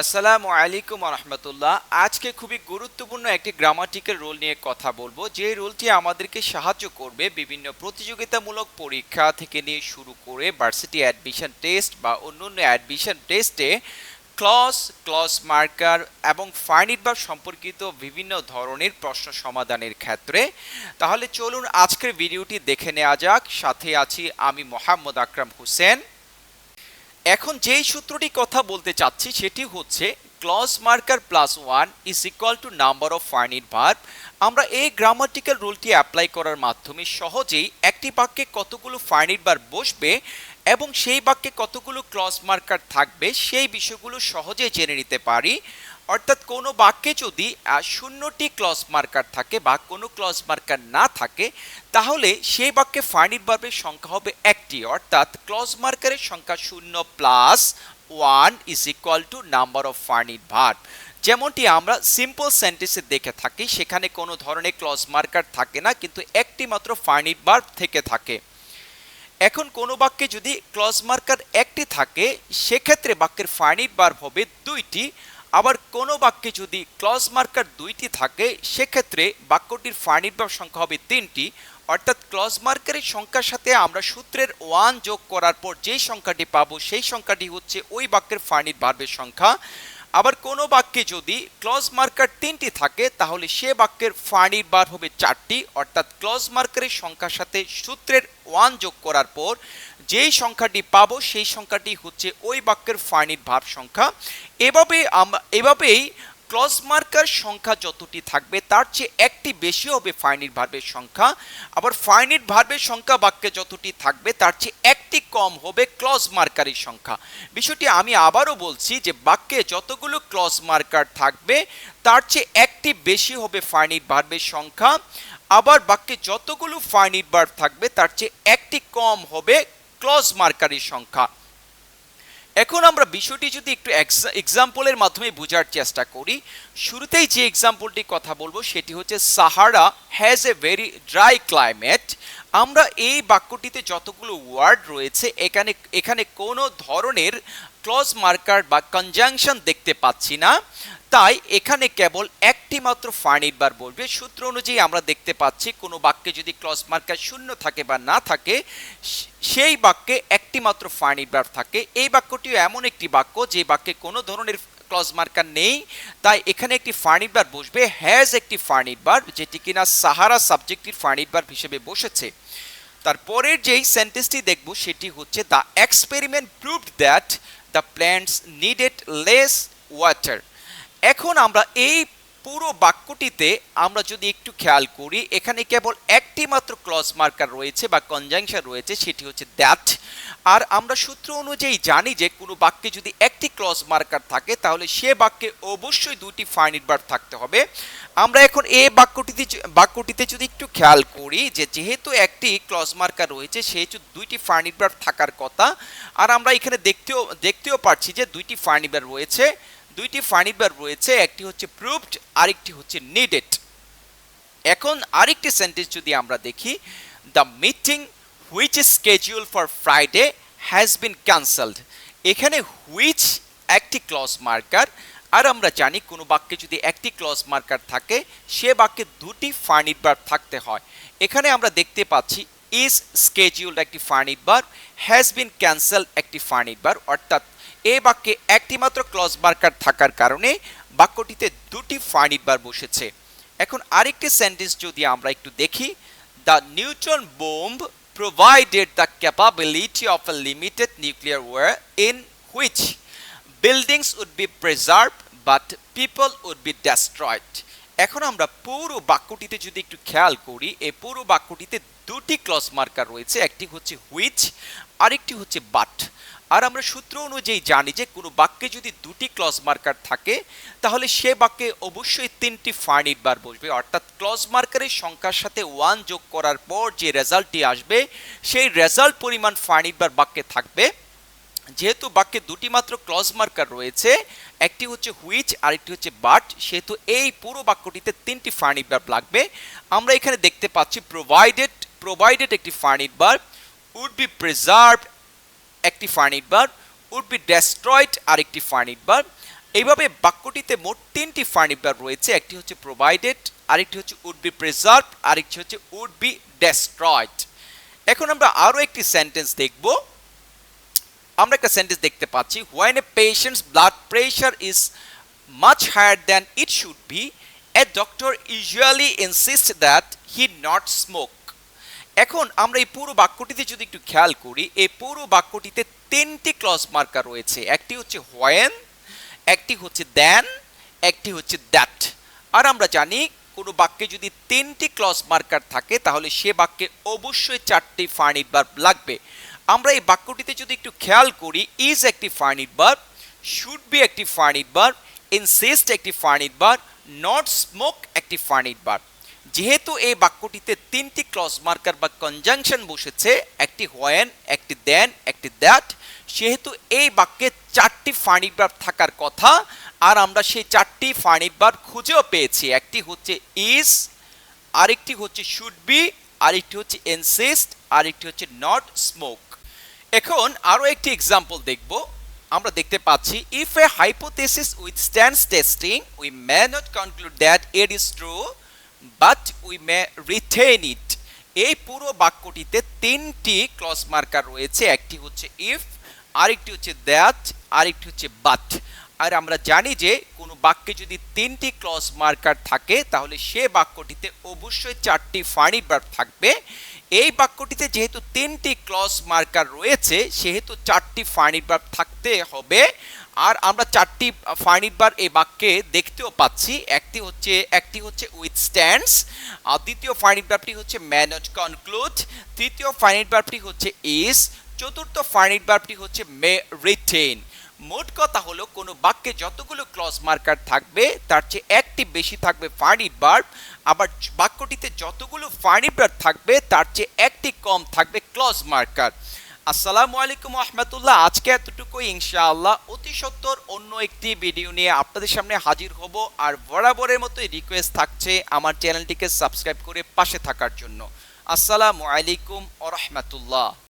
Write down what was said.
আসসালামু আলাইকুম রহমতুল্লাহ আজকে খুবই গুরুত্বপূর্ণ একটি গ্রামাটিক্যাল রোল নিয়ে কথা বলব। যে রোলটি আমাদেরকে সাহায্য করবে বিভিন্ন প্রতিযোগিতামূলক পরীক্ষা থেকে নিয়ে শুরু করে ভার্সিটি অ্যাডমিশন টেস্ট বা অন্যান্য অ্যাডমিশন টেস্টে ক্লস ক্লস মার্কার এবং ফাইনিট বা সম্পর্কিত বিভিন্ন ধরনের প্রশ্ন সমাধানের ক্ষেত্রে। তাহলে চলুন আজকের ভিডিওটি দেখে নেওয়া যাক। সাথে আছি আমি মোহাম্মদ আকরাম হোসেন। এখন যেই সূত্রটি কথা বলতে চাচ্ছি, সেটি হচ্ছে clause marker plus one is equal to number of finite verb. আমরা এই গ্রামাটিক্যাল রুলটি অ্যাপ্লাই করার মাধ্যমে সহজেই একটি বাক্যে কতগুলো ফাইনিট বার বসবে এবং সেই বাক্যে কতগুলো ক্লজ মার্কার থাকবে, সেই বিষয়গুলো সহজেই জেনে নিতে পারি। অর্থাৎ কোনো বাক্যে যদি শূন্যটি ক্লজ মার্কার থাকে বা কোনো ক্লজ মার্কার না থাকে, তাহলে সেই বাক্যে ফাইনিট ভার্বের সংখ্যা হবে একটি। অর্থাৎ ক্লজ মার্কারের সংখ্যা শূন্য plus one is equal to number of finite verb যেমনটি আমরা সিম্পল সেন্টেন্সে দেখে থাকি, সেখানে কোনো ধরনের ক্লজ মার্কার থাকে না, কিন্তু একটি মাত্র ফাইনিট ভার্ব থেকে থাকে। এখন কোনো বাক্যে যদি ক্লজ মার্কার একটি থাকে, সেক্ষেত্রে বাক্যের ফাইনিট ভার্ব হবে দুইটি। আবার কোনো বাক্যে যদি ক্লজ মার্কার দুইটি থাকে, সেক্ষেত্রে বাক্যটির ফাইনিট ভার্ব সংখ্যা হবে তিনটি। অর্থাৎ ক্লজ মার্কারের সংখ্যার সাথে আমরা সূত্রের ওয়ান যোগ করার পর যেই সংখ্যাটি পাবো, সেই সংখ্যাটি হচ্ছে ওই বাক্যের ফাইনিট বার্বের সংখ্যা। আবার কোনো বাক্যে যদি ক্লজ মার্কার তিনটি থাকে, তাহলে সে বাক্যের ফাইনিট বার হবে চারটি, অর্থাৎ ক্লজ মার্কারের সংখ্যার সাথে সূত্রের ওয়ান যোগ করার পর যেই সংখ্যাটি পাব, সেই সংখ্যাটি হচ্ছে ওই বাক্যের ফাইনিট ভাব সংখ্যা। এভাবে এভাবেই ক্লজ মার্কার সংখ্যা যতটি থাকবে, তার চেয়ে একটি বেশি হবে ফাইনিট ভার্বের সংখ্যা। আবার ফাইনিট ভার্বের সংখ্যা বাক্যে যতটি থাকবে, তার চেয়ে একটি কম হবে ক্লজ মার্কারের সংখ্যা। বিষয়টি আমি আবারও বলছি যে বাক্যে যতগুলো ক্লজ মার্কার থাকবে, তার চেয়ে একটি বেশি হবে ফাইনিট ভার্বের সংখ্যা। আবার বাক্যে যতগুলো ফাইনিট ভার্ব থাকবে, তার চেয়ে একটি কম হবে ক্লজ মার্কারের সংখ্যা। এখন আমরা বিষয়টি যদি একটু এক্সাম্পলের মাধ্যমে বোঝার চেষ্টা করি, শুরুতেই যে এক্সাম্পলটি কথা বলব সেটি হচ্ছে Sahara has a very dry climate আমরা এই বাক্যটিতে যতগুলো ওয়ার্ড রয়েছে, এখানে এখানে কোনো ধরনের ক্লজ মার্কার বা কনজাংশন দেখতে পাচ্ছি না। তাই এখানে কেবল একটি মাত্র ফার্নিট বার বলবে। সূত্র অনুযায়ী আমরা দেখতে পাচ্ছি কোনো বাক্যে যদি ক্লজ মার্কার শূন্য থাকে বা না থাকে, সেই বাক্যে একটি মাত্র ফার্নিট বার থাকে। এই বাক্যটিও এমন একটি বাক্য যে বাক্যে কোনো ধরনের ক্লজ মার্কার নেই। তাই এখানে একটি ফার্নিট বার বসবে। হ্যাজ একটি ফার্নিট বার যেটি কিনা সাহারা সাবজেক্টিভ ফার্নিট বার হিসেবে বসেছে। তারপরের যেই সেন্টেন্সটি দেখব, সেটি হচ্ছে the experiment proved that the plants needed less water এখন আমরা এই পুরো বাক্যটিতে আমরা যদি একটু খেয়াল করি, এখানে কেবল একটি মাত্র ক্লজ মার্কার রয়েছে বা কনজাংশন রয়েছে, সেটি হচ্ছে দ্যাট আর আমরা সূত্র অনুযায়ী জানি যে কোনো বাক্যে যদি একটি ক্লজ মার্কার থাকে, তাহলে সে বাক্যে অবশ্যই দুটি ফাইনিট বার থাকতে হবে। আমরা এখন এই বাক্যটিতে বাক্যটিতে যদি একটু খেয়াল করি যে যেহেতু একটি ক্লজ মার্কার রয়েছে, সেহেতু দুইটি ফাইনিট বার থাকার কথা। আর আমরা এখানে দেখতেও দেখতেও পারছি যে দুইটি ফাইনিট বার রয়েছে। দুইটি ফাইনিট বার রয়েছে, একটি হচ্ছে প্রুভড আরেকটি হচ্ছে নিডেড এখন আরেকটি সেন্টেন্স যদি আমরা দেখি the meeting which is scheduled for Friday has been cancelled এখানে হুইচ একটি ক্লজ মার্কার আর আমরা জানি কোনো বাক্যে যদি একটি ক্লজ মার্কার থাকে, সে বাক্যে দুটি ফার্নিট বার থাকতে হয়। এখানে আমরা দেখতে পাচ্ছি ইজ স্কেডিউলড একটি finite bar has been cancel একটি ফার্নিট বার অর্থাৎ এই বাক্যে একটি মাত্র ক্লজ মার্কার থাকার কারণে বাক্যটিতে দুটি ফার্নিট বার বসেছে। এখন আরেকটি সেন্টেন্স যদি আমরা একটু দেখি the neutron bomb provided the capability of a limited nuclear war in which buildings would be preserved, but people would be destroyed. এখন আমরা পুরো বাক্যটিতে যদি একটু খেয়াল করি, এই পুরো বাক্যটিতে দুটি ক্লজ মার্কার রয়েছে, একটি হচ্ছে হুইচ আরেকটি হচ্ছে বাট আর আমরা সূত্র অনুযায়ী জানি যে কোনো বাক্যে যদি দুটি ক্লজ মার্কার থাকে, তাহলে সে বাক্যে অবশ্যই তিনটি ফার্নিট বার বসবে। অর্থাৎ ক্লজ মার্কারের সংখ্যার সাথে ওয়ান যোগ করার পর যে রেজাল্টটি আসবে, সেই রেজাল্ট পরিমাণ ফার্নিট বার বাক্যে থাকবে। যেহেতু বাক্যে দুটি মাত্র ক্লজ মার্কার রয়েছে, একটি হচ্ছে হুইচ আরেকটি হচ্ছে বাট সেহেতু এই পুরো বাক্যটিতে তিনটি ফার্নিট বার লাগবে। আমরা এখানে দেখতে পাচ্ছি প্রোভাইডেড প্রোভাইডেড একটি ফার্নিট বার উড বি প্রিজার্ভড একটি ফার্নিট বার উড বি ডেস্ট্রয়েড আরেকটি ফার্নিট বার এইভাবে বাক্যটিতে মোট তিনটি ফার্নিট ভার্ব রয়েছে, একটি হচ্ছে প্রোভাইডেড আরেকটি হচ্ছে উড বি প্রিজার্ভ আরেকটি হচ্ছে উড বি ডেস্ট্রয়েড এখন আমরা আরও একটি সেন্টেন্স দেখব। আমরা একটা সেন্টেন্স দেখতে পাচ্ছি। When a patient's blood pressure is much higher than it should be a doctor usually insist that he not smoke এখন আমরা এই পুরো বাক্যটিতে যদি একটু খেয়াল করি, এই পুরো বাক্যটিতে তিনটি ক্লস মার্কার রয়েছে। একটি হচ্ছে হোয়েন একটি হচ্ছে দেন একটি হচ্ছে দ্যাট আর আমরা জানি কোনো বাক্যে যদি তিনটি ক্লস মার্কার থাকে, তাহলে সে বাক্যে অবশ্যই চারটি ফার্নিট বার্ব লাগবে। আমরা এই বাক্যটিতে যদি একটু খেয়াল করি ইজ একটি ফার্নিট বার্ব শুড বি একটি ফার্নিট বার্ব ইনসিস্ট একটি ফার্নিট বার্ব নট স্মোক একটি ফার্নিট বার্ব যেহেতু এই বাক্যটিতে তিনটি ক্লজ মার্কার বা কনজাংশন বসেছে, একটি হোয়েন একটি দেন একটি দ্যাট সেহেতু এই বাক্যে চারটি ভার্ব থাকার কথা, আর আমরা সেই চারটি ভার্ব খুঁজেও পেয়েছি। একটি হচ্ছে ইজ আরেকটি হচ্ছে শুড বি আরেকটি হচ্ছে ইনসিস্ট আরেকটি হচ্ছে নট স্মোক এখন আরও একটি এক্সাম্পল দেখব। আমরা দেখতে পাচ্ছি if a hypothesis withstands testing we may not conclude that it is true but we may retain it এই পুরো বাক্যটিতে তিনটি ক্লস মার্কার রয়েছে। একটি হচ্ছে ইফ আরেকটি হচ্ছে দ্যাট আরেকটি হচ্ছে বাট আর আমরা জানি যে কোনো বাক্যে যদি তিনটি ক্লস মার্কার থাকে, তাহলে সে বাক্যটিতে অবশ্যই চারটি ফাঁড়ি ভার্ব থাকবে। এই বাক্যটিতে যেহেতু তিনটি ক্লস মার্কার রয়েছে, সেহেতু চারটি ফার্নিট ভার্ব থাকতে হবে। আর আমরা চারটি ফার্নিট বার এই বাক্যে দেখতেও পাচ্ছি, একটি হচ্ছে একটি হচ্ছে উইথ স্ট্যান্ডস আর দ্বিতীয় ফার্নিট ভার্বটি হচ্ছে ম্যানজ কনক্লুড তৃতীয় ফার্নিট ভার্বটি হচ্ছে ইজ চতুর্থ ফার্নিট ভার্বটি হচ্ছে মে রিটেন মোট কথা হলো, কোনো বাক্যে যতগুলো ক্লজ মার্কার থাকবে, তার চেয়ে একটি বেশি থাকবে ফার্নিট বার্ব আবার বাক্যটিতে যতগুলো ফার্নিট ভার্ব থাকবে, তার চেয়ে একটি কম থাকবে ক্লজ মার্কার আসসালামু আলাইকুম রহমতুল্লাহ আজকে এতটুকুই, ইনশাআল্লাহ। অতি সত্তর অন্য একটি ভিডিও নিয়ে আপনাদের সামনে হাজির হব। আর বরাবরের মতোই রিকোয়েস্ট থাকছে আমার চ্যানেলটিকে সাবস্ক্রাইব করে পাশে থাকার জন্য। আসসালামু আলাইকুম ও রহমতুল্লাহ